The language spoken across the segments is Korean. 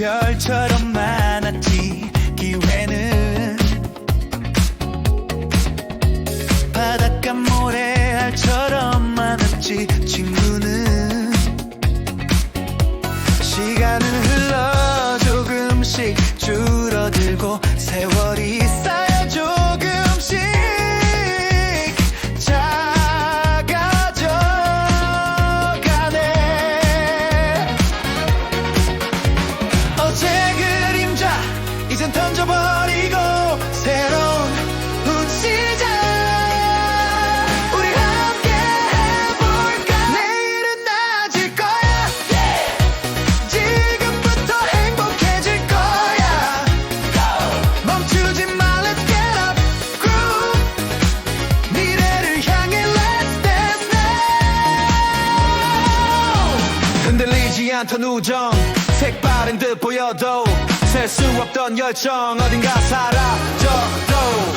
Yay çara 식지 않던 우정. 색바른 듯 보여도 셀 수 없던 열정. 어딘가 사라져도.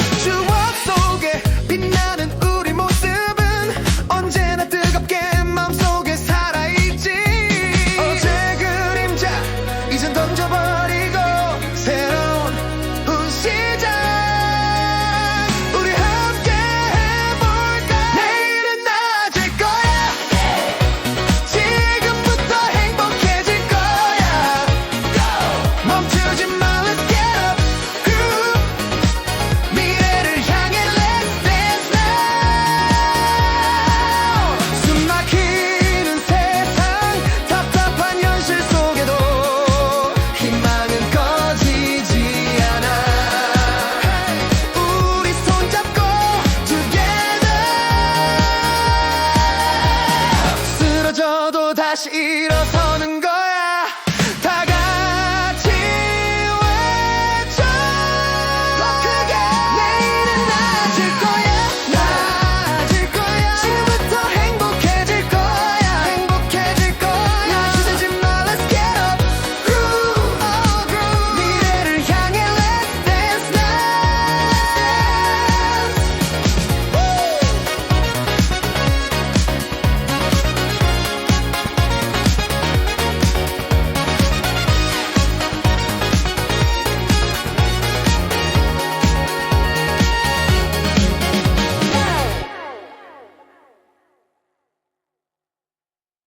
走ろ